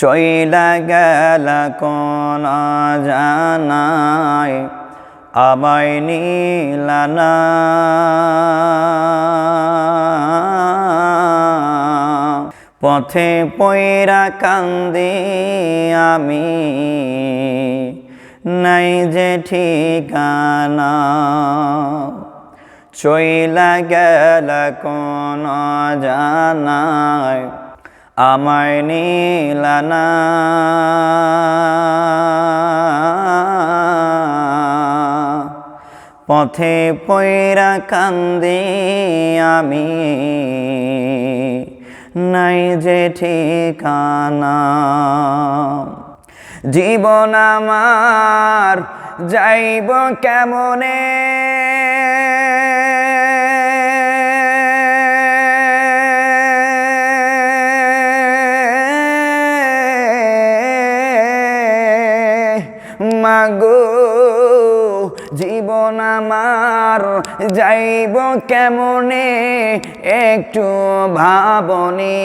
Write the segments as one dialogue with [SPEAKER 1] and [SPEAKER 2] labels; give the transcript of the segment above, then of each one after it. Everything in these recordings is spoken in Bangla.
[SPEAKER 1] চইলা গেল কোন জানায় আমায় নীলানা পথে পয়রা কান্দি আমি, নাই যে ঠিকানা। চইলা গেল কোন জানায় আমায় নীলানা পথে পয়রা কান্দি আমি। নাই যে ঠিকানা। জীবন আমার যাইব কেমনে? মাগো, জীবন আমার যাইব কেমনে? একটু ভাবনি।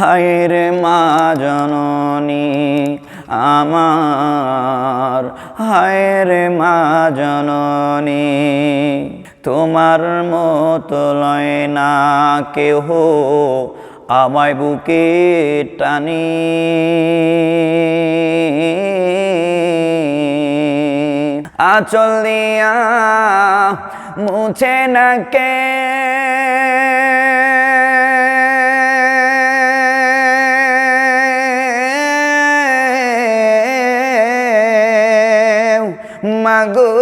[SPEAKER 1] হায় রে মা জননী আমার, হায় রে মা জননী, তোমার মতো লয় না কেহ আমায় বুকে টানি। আচল দিয়া মুছে না কে মাগো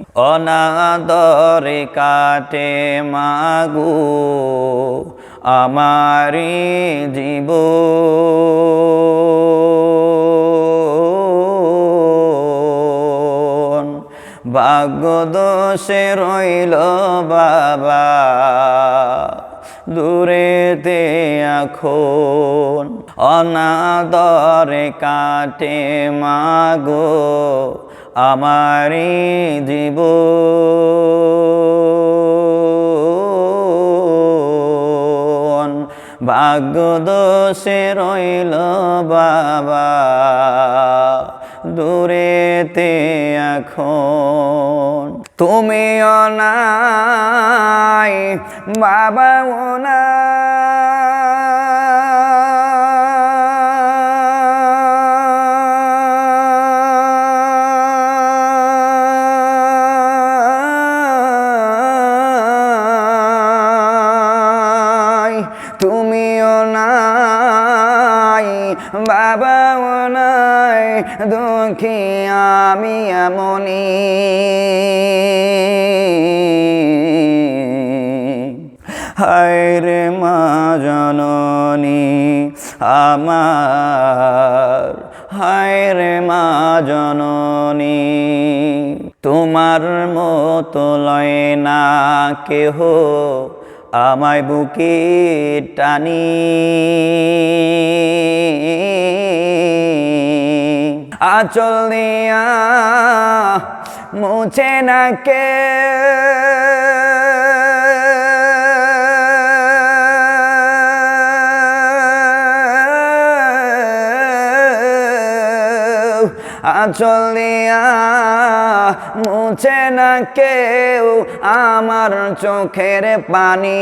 [SPEAKER 1] অনাদরে কাটে মাগু আমারি জীব। ভাগ্য দোষে রইল বাবা দূরেতে এখন। অনাদরে কাটে মাগো আমারি জীব। ভাগ্য দোষে রইল বাবা দূরেতে এখন। তুমি অনাই বাবা তুমিও বাবাও নাই, দুঃখী আমি এমনি হায় রে মা জননী আমার হায় রে মা জননী, তোমার মতো লয় না কেহ আমায় বুকে টানি। আচল দিয়া মুছে না কে আচল দিয়া মুছে না কেউ আমার চোখের পানি।